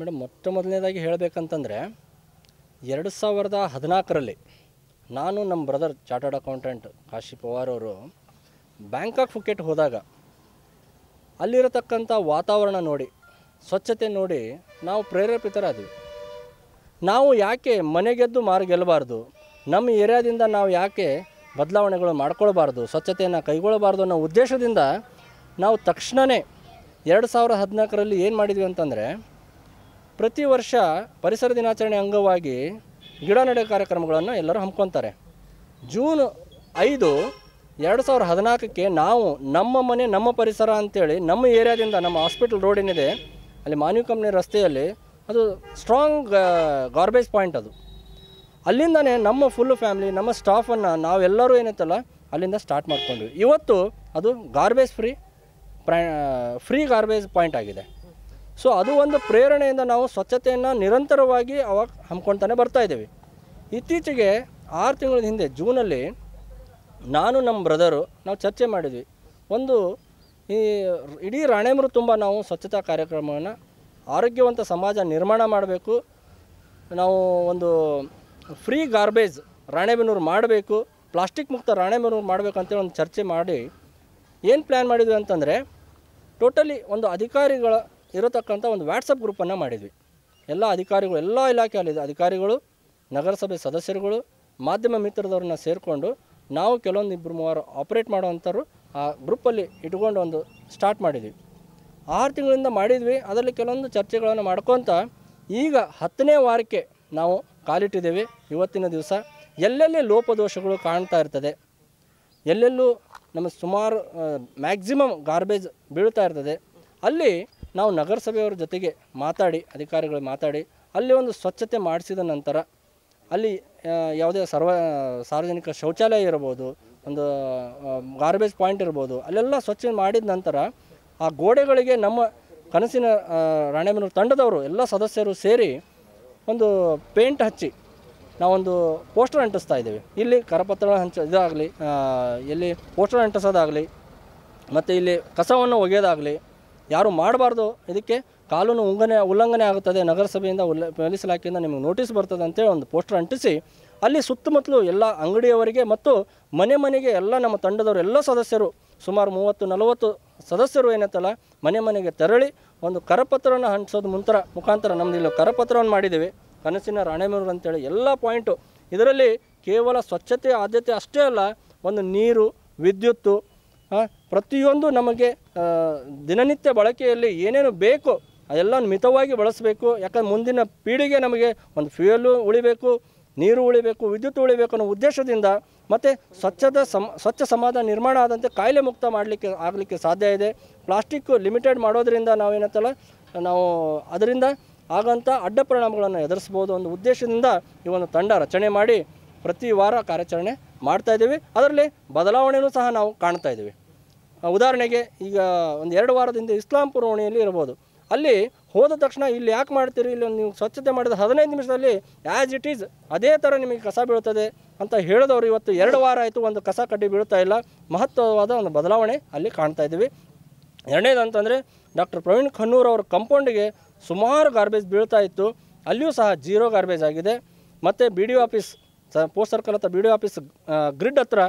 Madam, ಮೊಟ್ಟ ಮೊದಲನೇದಾಗಿ ಹೇಳಬೇಕಂತಂದರೆ, ಎರಡು ಸಾವಿರದ ಹದಿನಾಲ್ಕರಲ್ಲಿ ನಾನು ನಮ್ಮ brother chartered accountant Kashi Pawar ಅವರು ಬ್ಯಾಂಕಾಕ್ ಫುಕೆಟ್ ಹೋದಾಗ ಅಲ್ಲಿರತಕ್ಕಂಥ ವಾತಾವರಣ ನೋಡಿ, ಸ್ವಚ್ಛತೆ ನೋಡಿ ನಾವು ಪ್ರೇರೇಪಿತರಾದ್ವಿ. ನಾವು ಯಾಕೆ ಮನೆಗೆದ್ದು ಮಾರು ಗೆಲ್ಲಬಾರ್ದು, ನಮ್ಮ ಏರಿಯಾದಿಂದ ನಾವು ಯಾಕೆ ಬದಲಾವಣೆಗಳು ಮಾಡ್ಕೊಳ್ಬಾರ್ದು, ಸ್ವಚ್ಛತೆಯನ್ನು ಕೈಗೊಳ್ಳಬಾರ್ದು ಅನ್ನೋ ಉದ್ದೇಶದಿಂದ ನಾವು ತಕ್ಷಣವೇ ಎರಡು ಸಾವಿರದ ಹದಿನಾಲ್ಕರಲ್ಲಿ ಏನು ಮಾಡಿದ್ವಿ ಅಂತಂದರೆ ಪ್ರತಿ ವರ್ಷ ಪರಿಸರ ದಿನಾಚರಣೆ ಅಂಗವಾಗಿ ಗಿಡ ನೆಡೆ ಕಾರ್ಯಕ್ರಮಗಳನ್ನು ಎಲ್ಲರೂ ಹಮ್ಕೊತಾರೆ ಜೂನ್ ಐದು ಎರಡು ಸಾವಿರದ ಹದಿನಾಲ್ಕಕ್ಕೆ ನಾವು ನಮ್ಮ ಮನೆ, ನಮ್ಮ ಪರಿಸರ ಅಂತೇಳಿ ನಮ್ಮ ಏರಿಯಾದಿಂದ ನಮ್ಮ ಹಾಸ್ಪಿಟಲ್ ರೋಡ್ ಏನಿದೆ ಅಲ್ಲಿ ಮಾನ್ಯು ಕಂಪ್ನಿ ರಸ್ತೆಯಲ್ಲಿ ಅದು ಸ್ಟ್ರಾಂಗ್ ಗಾರ್ಬೇಜ್ ಪಾಯಿಂಟ್ ಅದು. ಅಲ್ಲಿಂದನೇ ನಮ್ಮ ಫುಲ್ ಫ್ಯಾಮಿಲಿ ನಮ್ಮ ಸ್ಟಾಫನ್ನು ನಾವೆಲ್ಲರೂ ಏನೈತಲ್ಲ, ಅಲ್ಲಿಂದ ಸ್ಟಾರ್ಟ್ ಮಾಡ್ಕೊಂಡ್ವಿ. ಇವತ್ತು ಅದು ಗಾರ್ಬೇಜ್ ಫ್ರೀ ಪ್ರಾ ಫ್ರೀ ಗಾರ್ಬೇಜ್ ಪಾಯಿಂಟ್ ಆಗಿದೆ. ಸೊ ಅದು ಒಂದು ಪ್ರೇರಣೆಯಿಂದ ನಾವು ಸ್ವಚ್ಛತೆಯನ್ನು ನಿರಂತರವಾಗಿ ಅವಾಗ ಹಮ್ಮಿಕೊಳ್ತಾನೆ ಬರ್ತಾ ಇದ್ದೀವಿ. ಇತ್ತೀಚೆಗೆ ಆರು ತಿಂಗಳ ಹಿಂದೆ, ಜೂನಲ್ಲಿ ನಾನು ನಮ್ಮ ಬ್ರದರು ನಾವು ಚರ್ಚೆ ಮಾಡಿದ್ವಿ. ಒಂದು ಈ ಇಡೀ ರಾಣೆಮರು ತುಂಬ ನಾವು ಸ್ವಚ್ಛತಾ ಕಾರ್ಯಕ್ರಮವನ್ನು ಆರೋಗ್ಯವಂತ ಸಮಾಜ ನಿರ್ಮಾಣ ಮಾಡಬೇಕು. ನಾವು ಒಂದು ಫ್ರೀ ಗಾರ್ಬೇಜ್ ರಾಣೆಬೆನೂರು ಮಾಡಬೇಕು, ಪ್ಲಾಸ್ಟಿಕ್ ಮುಕ್ತ ರಾಣೆಬೆನ್ನೂರು ಮಾಡಬೇಕು ಅಂತೇಳಿ ಒಂದು ಚರ್ಚೆ ಮಾಡಿ, ಏನು ಪ್ಲ್ಯಾನ್ ಮಾಡಿದ್ವಿ ಅಂತಂದರೆ, ಟೋಟಲಿ ಒಂದು ಅಧಿಕಾರಿಗಳ ಇರತಕ್ಕಂಥ ಒಂದು ವಾಟ್ಸಪ್ ಗ್ರೂಪನ್ನು ಮಾಡಿದ್ವಿ. ಎಲ್ಲ ಅಧಿಕಾರಿಗಳು, ಎಲ್ಲ ಇಲಾಖೆಯಲ್ಲಿ ಅಧಿಕಾರಿಗಳು, ನಗರಸಭೆ ಸದಸ್ಯರುಗಳು, ಮಾಧ್ಯಮ ಮಿತ್ರದವ್ರನ್ನ ಸೇರಿಕೊಂಡು ನಾವು ಕೆಲವೊಂದು ಇಬ್ಬರು ಮೂವರು ಆಪ್ರೇಟ್ ಮಾಡುವಂಥವ್ರು ಆ ಗ್ರೂಪಲ್ಲಿ ಇಟ್ಕೊಂಡು ಒಂದು ಸ್ಟಾರ್ಟ್ ಮಾಡಿದ್ವಿ. ಆರು ತಿಂಗಳಿಂದ ಮಾಡಿದ್ವಿ. ಅದರಲ್ಲಿ ಕೆಲವೊಂದು ಚರ್ಚೆಗಳನ್ನು ಮಾಡ್ಕೊತ ಈಗ ಹತ್ತನೇ ವಾರಕ್ಕೆ ನಾವು ಕಾಲಿಟ್ಟಿದ್ದೇವೆ. ಇವತ್ತಿನ ದಿವಸ ಎಲ್ಲೆಲ್ಲಿ ಲೋಪದೋಷಗಳು ಕಾಣ್ತಾ ಇರ್ತದೆ, ಎಲ್ಲೆಲ್ಲೂ ನಮ್ಮ ಸುಮಾರು ಮ್ಯಾಕ್ಸಿಮಮ್ ಗಾರ್ಬೇಜ್ ಬೀಳ್ತಾ ಇರ್ತದೆ, ಅಲ್ಲಿ ನಾವು ನಗರಸಭೆಯವರ ಜೊತೆಗೆ ಮಾತಾಡಿ, ಅಧಿಕಾರಿಗಳು ಮಾತಾಡಿ, ಅಲ್ಲಿ ಒಂದು ಸ್ವಚ್ಛತೆ ಮಾಡಿಸಿದ ನಂತರ ಅಲ್ಲಿ ಯಾವುದೇ ಸರ್ವ ಸಾರ್ವಜನಿಕ ಶೌಚಾಲಯ ಇರ್ಬೋದು ಒಂದು ಗಾರ್ಬೇಜ್ ಪಾಯಿಂಟ್ ಇರ್ಬೋದು ಅಲ್ಲೆಲ್ಲ ಸ್ವಚ್ಛ ಮಾಡಿದ ನಂತರ ಆ ಗೋಡೆಗಳಿಗೆ ನಮ್ಮ ಕನಸಿನ ರಾಣೆಬೆನ್ನೂರು ತಂಡದವರು ಎಲ್ಲ ಸದಸ್ಯರು ಸೇರಿ ಒಂದು ಪೇಂಟ್ ಹಚ್ಚಿ ನಾವೊಂದು ಪೋಸ್ಟರ್ ಅಂಟಿಸ್ತಾ ಇದ್ದೇವೆ. ಇಲ್ಲಿ ಕರಪತ್ರ ಹಂಚ, ಇದಾಗಲಿ ಎಲ್ಲಿ ಪೋಸ್ಟರ್ ಅಂಟಿಸೋದಾಗಲಿ, ಮತ್ತು ಇಲ್ಲಿ ಕಸವನ್ನು ಒಗೆಯೋದಾಗಲಿ ಯಾರು ಮಾಡಬಾರ್ದು, ಇದಕ್ಕೆ ಕಾನೂನು ಉಲ್ಲಂಘನೆ ಉಲ್ಲಂಘನೆ ಆಗುತ್ತದೆ ನಗರಸಭೆಯಿಂದ ಉಲ್ಲ ಪೊಲೀಸ್ ಇಲಾಖೆಯಿಂದ ನಿಮಗೆ ನೋಟಿಸ್ ಬರ್ತದೆ ಅಂತೇಳಿ ಒಂದು ಪೋಸ್ಟರ್ ಅಂಟಿಸಿ, ಅಲ್ಲಿ ಸುತ್ತಮುತ್ತಲು ಎಲ್ಲ ಅಂಗಡಿಯವರಿಗೆ ಮತ್ತು ಮನೆ ಮನೆಗೆ ಎಲ್ಲ ನಮ್ಮ ತಂಡದವರು ಎಲ್ಲ ಸದಸ್ಯರು, ಸುಮಾರು ಮೂವತ್ತು, ನಲವತ್ತು ಸದಸ್ಯರು ಏನತ್ತಲ್ಲ ಮನೆ ಮನೆಗೆ ತೆರಳಿ ಒಂದು ಕರಪತ್ರವನ್ನು ಹಂಚೋದು ಮುಂತರ ಮುಖಾಂತರ ನಮ್ದು ಇಲ್ಲಿ ಕರಪತ್ರವನ್ನು ಮಾಡಿದ್ದೀವಿ. ಕನಸಿನ ರಾಣೆಮೂರು ಅಂತೇಳಿ ಎಲ್ಲ ಪಾಯಿಂಟು ಇದರಲ್ಲಿ ಕೇವಲ ಸ್ವಚ್ಛತೆ, ಆದ್ಯತೆ ಅಷ್ಟೇ ಅಲ್ಲ, ಒಂದು ನೀರು, ವಿದ್ಯುತ್ತು ಪ್ರತಿಯೊಂದು ನಮಗೆ ದಿನನಿತ್ಯ ಬಳಕೆಯಲ್ಲಿ ಏನೇನು ಬೇಕು ಅದೆಲ್ಲ ಮಿತವಾಗಿ ಬಳಸಬೇಕು. ಯಾಕಂದ್ರೆ ಮುಂದಿನ ಪೀಳಿಗೆ ನಮಗೆ ಒಂದು ಫ್ಯೂಯಲ್ಲು ಉಳಿಬೇಕು, ನೀರು ಉಳಿಬೇಕು, ವಿದ್ಯುತ್ ಉಳಿಬೇಕು ಅನ್ನೋ ಉದ್ದೇಶದಿಂದ ಮತ್ತು ಸ್ವಚ್ಛದ ಸಮ, ಸ್ವಚ್ಛ ಸಮಾಜ ನಿರ್ಮಾಣ ಆದಂತೆ ಕಾಯಿಲೆ ಮುಕ್ತ ಮಾಡಲಿಕ್ಕೆ, ಆಗಲಿಕ್ಕೆ ಸಾಧ್ಯ ಇದೆ. ಪ್ಲಾಸ್ಟಿಕ್ ಲಿಮಿಟೆಡ್ ಮಾಡೋದರಿಂದ ನಾವೇನತ್ತಲ್ಲ ನಾವು ಅದರಿಂದ ಆಗಂಥ ಅಡ್ಡ ಪರಿಣಾಮಗಳನ್ನು ಎದುರಿಸ್ಬೋದು ಒಂದು ಉದ್ದೇಶದಿಂದ ಈ ಒಂದು ತಂಡ ರಚನೆ ಮಾಡಿ ಪ್ರತಿ ವಾರ ಕಾರ್ಯಾಚರಣೆ ಮಾಡ್ತಾ ಇದ್ದೀವಿ. ಅದರಲ್ಲಿ ಬದಲಾವಣೆಯೂ ಸಹ ನಾವು ಕಾಣ್ತಾ ಇದ್ದೀವಿ. ಉದಾಹರಣೆಗೆ ಈಗ ಒಂದು ಎರಡು ವಾರದಿಂದ ಇಸ್ಲಾಂಪುರ ಓಣಿಯಲ್ಲಿ ಇರ್ಬೋದು ಅಲ್ಲಿ ಹೋದ ತಕ್ಷಣ ಇಲ್ಲಿ ಯಾಕೆ ಮಾಡ್ತೀರಿ? ಇಲ್ಲಿ ನೀವು ಸ್ವಚ್ಛತೆ ಮಾಡಿದ ಹದಿನೈದು ನಿಮಿಷದಲ್ಲಿ ಆ್ಯಸ್ ಇಟ್ ಈಸ್ ಅದೇ ಥರ ನಿಮಗೆ ಕಸ ಬೀಳುತ್ತದೆ ಅಂತ ಹೇಳಿದವರು ಇವತ್ತು ಎರಡು ವಾರ ಆಯಿತು ಒಂದು ಕಸ ಕಡ್ಡಿ ಬೀಳ್ತಾ ಇಲ್ಲ. ಮಹತ್ವವಾದ ಒಂದು ಬದಲಾವಣೆ ಅಲ್ಲಿ ಕಾಣ್ತಾ ಇದ್ದೀವಿ. ಎರಡನೇದು ಅಂತಂದರೆ ಡಾಕ್ಟರ್ ಪ್ರವೀಣ್ ಖನ್ನೂರ್ ಅವರ ಕಂಪೌಂಡಿಗೆ ಸುಮಾರು ಗಾರ್ಬೇಜ್ ಬೀಳ್ತಾ ಇತ್ತು. ಅಲ್ಲಿಯೂ ಸಹ ಜೀರೋ ಗಾರ್ಬೇಜ್ ಆಗಿದೆ. ಮತ್ತು ಬಿ ಡಿ ಆಫೀಸ್ ಸ ಪೋಸ್ಟ್ ಸರ್ಕಲ್ ಹತ್ರ ಬಿ ಡಿ ಆಫೀಸ್ ಗ್ರಿಡ್ ಹತ್ರ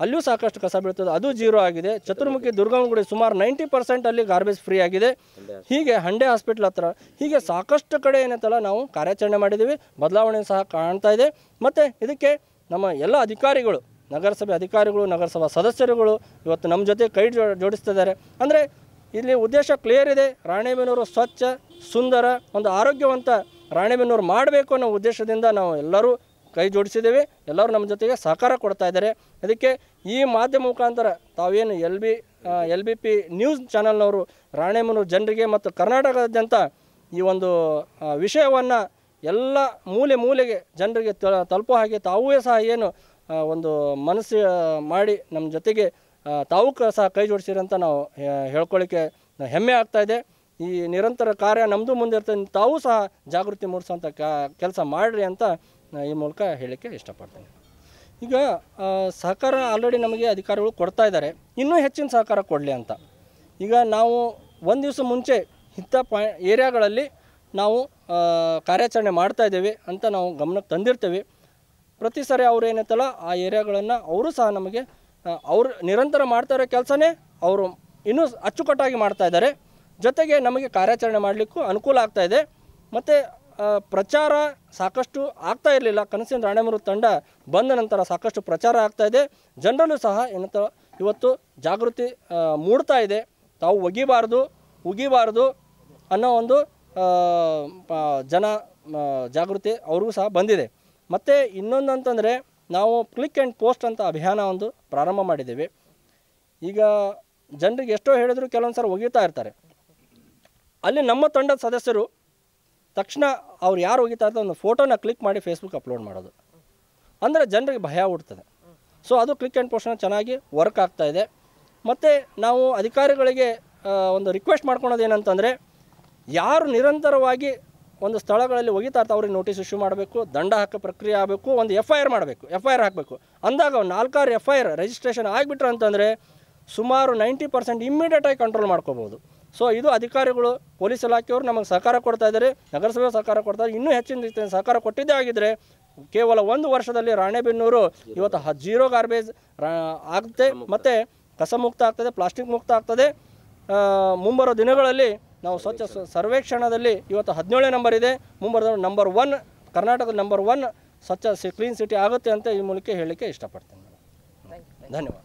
ಅಲ್ಲಿಯೂ ಸಾಕಷ್ಟು ಕಸ ಬೀಳ್ತದೆ. ಅದು ಜೀರೋ ಆಗಿದೆ. ಚತುರ್ಮುಖಿ ದುರ್ಗಮ್ಮಗುಡಿ ಸುಮಾರು ನೈಂಟಿ ಪರ್ಸೆಂಟ್ ಅಲ್ಲಿ ಗಾರ್ಬೇಜ್ ಫ್ರೀ ಆಗಿದೆ. ಹೀಗೆ ಹಂಡೆ ಹಾಸ್ಪಿಟ್ಲ್ ಹತ್ರ ಹೀಗೆ ಸಾಕಷ್ಟು ಕಡೆ ಏನೈತಲ್ಲ ನಾವು ಕಾರ್ಯಾಚರಣೆ ಮಾಡಿದ್ದೀವಿ ಬದಲಾವಣೆ ಸಹ ಕಾಣ್ತಾ ಇದೆ. ಮತ್ತು ಇದಕ್ಕೆ ನಮ್ಮ ಎಲ್ಲ ಅಧಿಕಾರಿಗಳು ನಗರಸಭೆ ಅಧಿಕಾರಿಗಳು ನಗರಸಭಾ ಸದಸ್ಯರುಗಳು ಇವತ್ತು ನಮ್ಮ ಜೊತೆ ಕೈ ಜೋ ಜೋಡಿಸ್ತಿದ್ದಾರೆ ಅಂದರೆ ಇಲ್ಲಿ ಉದ್ದೇಶ ಕ್ಲಿಯರ್ ಇದೆ. ರಾಣೆಬೆನ್ನೂರು ಸ್ವಚ್ಛ ಸುಂದರ ಒಂದು ಆರೋಗ್ಯವಂತ ರಾಣೆಬೆನ್ನೂರು ಮಾಡಬೇಕು ಅನ್ನೋ ಉದ್ದೇಶದಿಂದ ನಾವು ಎಲ್ಲರೂ ಕೈ ಜೋಡಿಸಿದ್ದೇವೆ. ಎಲ್ಲರೂ ನಮ್ಮ ಜೊತೆಗೆ ಸಹಕಾರ ಕೊಡ್ತಾ ಇದ್ದಾರೆ. ಅದಕ್ಕೆ ಈ ಮಾಧ್ಯಮ ಮುಖಾಂತರ ತಾವೇನು L B L B P news ಚಾನಲ್ನವರು Ranebennur ಜನರಿಗೆ ಮತ್ತು ಕರ್ನಾಟಕದಾದ್ಯಂತ ಈ ಒಂದು ವಿಷಯವನ್ನು ಎಲ್ಲ ಮೂಲೆ ಮೂಲೆಗೆ ಜನರಿಗೆ ತಲುಪೋ ಹಾಗೆ ತಾವೂ ಸಹ ಏನು ಒಂದು ಮನಸ್ಸು ಮಾಡಿ ನಮ್ಮ ಜೊತೆಗೆ ತಾವು ಸಹ ಕೈ ಜೋಡಿಸಿರಿ ಅಂತ ನಾವು ಹೇಳ್ಕೊಳ್ಳಿಕ್ಕೆ ಹೆಮ್ಮೆ ಆಗ್ತಾ ಇದೆ. ಈ ನಿರಂತರ ಕಾರ್ಯ ನಮ್ಮದು ಮುಂದೆ ಇರ್ತದೆ. ತಾವು ಸಹ ಜಾಗೃತಿ ಮೂಡಿಸೋಂಥ ಕೆಲಸ ಮಾಡಿರಿ ಅಂತ ಈ ಮೂಲಕ ಹೇಳಲಿಕ್ಕೆ ಇಷ್ಟಪಡ್ತೀನಿ. ಈಗ ಸಹಕಾರ ಆಲ್ರೆಡಿ ನಮಗೆ ಅಧಿಕಾರಿಗಳು ಕೊಡ್ತಾ ಇದ್ದಾರೆ. ಇನ್ನೂ ಹೆಚ್ಚಿನ ಸಹಕಾರ ಕೊಡಲಿ ಅಂತ. ಈಗ ನಾವು ಒಂದು ದಿವಸ ಮುಂಚೆ ಇಂಥ ಪಾ, ಏರಿಯಾಗಳಲ್ಲಿ ನಾವು ಕಾರ್ಯಾಚರಣೆ ಮಾಡ್ತಾ ಇದ್ದೇವೆ ಅಂತ ನಾವು ಗಮನಕ್ಕೆ ತಂದಿರ್ತೀವಿ. ಪ್ರತಿ ಸಾರಿ ಅವ್ರು ಏನೈತಲ್ಲ, ಆ ಏರಿಯಾಗಳನ್ನು ಅವರು ಸಹ ನಮಗೆ ಅವ್ರು ನಿರಂತರ ಮಾಡ್ತಾ ಇರೋ ಕೆಲಸನೇ ಅವರು ಇನ್ನೂ ಅಚ್ಚುಕಟ್ಟಾಗಿ ಮಾಡ್ತಾ ಇದ್ದಾರೆ. ಜೊತೆಗೆ ನಮಗೆ ಕಾರ್ಯಾಚರಣೆ ಮಾಡಲಿಕ್ಕೂ ಅನುಕೂಲ ಆಗ್ತಾ ಇದೆ. ಮತ್ತು ಪ್ರಚಾರ ಸಾಕಷ್ಟು ಆಗ್ತಾ ಇರಲಿಲ್ಲ. ಕನಸಿನ ರಾಣೆಮರು ತಂಡ ಬಂದ ನಂತರ ಸಾಕಷ್ಟು ಪ್ರಚಾರ ಆಗ್ತಾ ಇದೆ. ಜನರಲ್ಲೂ ಸಹ ಏನಂತ ಇವತ್ತು ಜಾಗೃತಿ ಮೂಡ್ತಾ ಇದೆ. ತಾವು ಒಗಿಬಾರ್ದು, ಉಗಿಬಾರ್ದು ಅನ್ನೋ ಒಂದು ಜನ ಜಾಗೃತಿ ಅವ್ರಿಗೂ ಸಹ ಬಂದಿದೆ. ಮತ್ತು ಇನ್ನೊಂದು ಅಂತಂದರೆ ನಾವು ಕ್ಲಿಕ್ ಆ್ಯಂಡ್ ಪೋಸ್ಟ್ ಅಂತ ಅಭಿಯಾನ ಒಂದು ಪ್ರಾರಂಭ ಮಾಡಿದ್ದೇವೆ. ಈಗ ಜನರಿಗೆ ಎಷ್ಟೋ ಹೇಳಿದ್ರು ಕೆಲವೊಂದು ಸಲ ಒಗೀತಾ ಇರ್ತಾರೆ. ಅಲ್ಲಿ ನಮ್ಮ ತಂಡದ ಸದಸ್ಯರು ತಕ್ಷಣ ಅವ್ರು ಯಾರು ಒಗಿತಾ ಇರ್ತಾರೆ ಒಂದು ಫೋಟೋನ ಕ್ಲಿಕ್ ಮಾಡಿ ಫೇಸ್ಬುಕ್ ಅಪ್ಲೋಡ್ ಮಾಡೋದು. ಅಂದರೆ ಜನರಿಗೆ ಭಯ ಹುಡ್ತದೆ ಸೊ ಅದು ಕ್ಲಿಕ್ ಆ್ಯಂಡ್ ಪೋಸ್ಟ್ನ ಚೆನ್ನಾಗಿ ವರ್ಕ್ ಆಗ್ತಾ ಇದೆ. ಮತ್ತು ನಾವು ಅಧಿಕಾರಿಗಳಿಗೆ ಒಂದು ರಿಕ್ವೆಸ್ಟ್ ಮಾಡ್ಕೊಳೋದು ಏನಂತಂದರೆ, ಯಾರು ನಿರಂತರವಾಗಿ ಒಂದು ಸ್ಥಳಗಳಲ್ಲಿ ಒಗಿತಾ ಇರ್ತಾರೆ ಅವ್ರಿಗೆ ನೋಟಿಸ್ ಇಶ್ಯೂ ಮಾಡಬೇಕು, ದಂಡ ಹಾಕೋ ಪ್ರಕ್ರಿಯೆ ಆಗಬೇಕು, ಒಂದು ಎಫ್ ಐ ಆರ್ ಮಾಡಬೇಕು ಎಫ್ ಐ ಆರ್ ಹಾಕಬೇಕು. ಅಂದಾಗ ನಾಲ್ಕಾರು ಎಫ್ ಐ ಆರ್ ರಿಜಿಸ್ಟ್ರೇಷನ್ ಆಗಿಬಿಟ್ರೆ ಅಂತಂದರೆ ಸುಮಾರು ನೈಂಟಿ ಪರ್ಸೆಂಟ್ ಇಮ್ಮಿಡಿಯೇಟಾಗಿ ಕಂಟ್ರೋಲ್ ಮಾಡ್ಕೋಬೋದು. ಸೊ ಇದು ಅಧಿಕಾರಿಗಳು ಪೊಲೀಸ್ ಇಲಾಖೆಯವರು ನಮಗೆ ಸಹಕಾರ ಕೊಡ್ತಾ ಇದ್ದಾರೆ ನಗರಸಭೆ ಸಹಕಾರ ಕೊಡ್ತಾ ಇದ್ದಾರೆ. ಇನ್ನೂ ಹೆಚ್ಚಿನ ರೀತಿಯ ಸಹಕಾರ ಕೊಟ್ಟಿದ್ದೇ ಆಗಿದ್ದರೆ ಕೇವಲ ಒಂದು ವರ್ಷದಲ್ಲಿ ರಾಣೆಬೆನ್ನೂರು ಇವತ್ತು ಹ ಜೀರೋ ಗಾರ್ಬೇಜ್ ಆಗುತ್ತೆ. ಮತ್ತು ಕಸ ಮುಕ್ತ ಆಗ್ತದೆ ಪ್ಲಾಸ್ಟಿಕ್ ಮುಕ್ತ ಆಗ್ತದೆ. ಮುಂಬರೋ ದಿನಗಳಲ್ಲಿ ನಾವು ಸ್ವಚ್ಛ ಸರ್ವೇಕ್ಷಣದಲ್ಲಿ ಇವತ್ತು ಹದಿನೇಳನೇ ನಂಬರ್ ಇದೆ. ಮುಂಬರೋ ನಂಬರ್ ಒನ್ ಕರ್ನಾಟಕದ ನಂಬರ್ ಒನ್ ಸ್ವಚ್ಛ ಸಿ ಕ್ಲೀನ್ ಸಿಟಿ ಆಗುತ್ತೆ ಅಂತ ಈ ಮೂಲಕ ಹೇಳಲಿಕ್ಕೆ ಇಷ್ಟಪಡ್ತೀನಿ ಧನ್ಯವಾದ.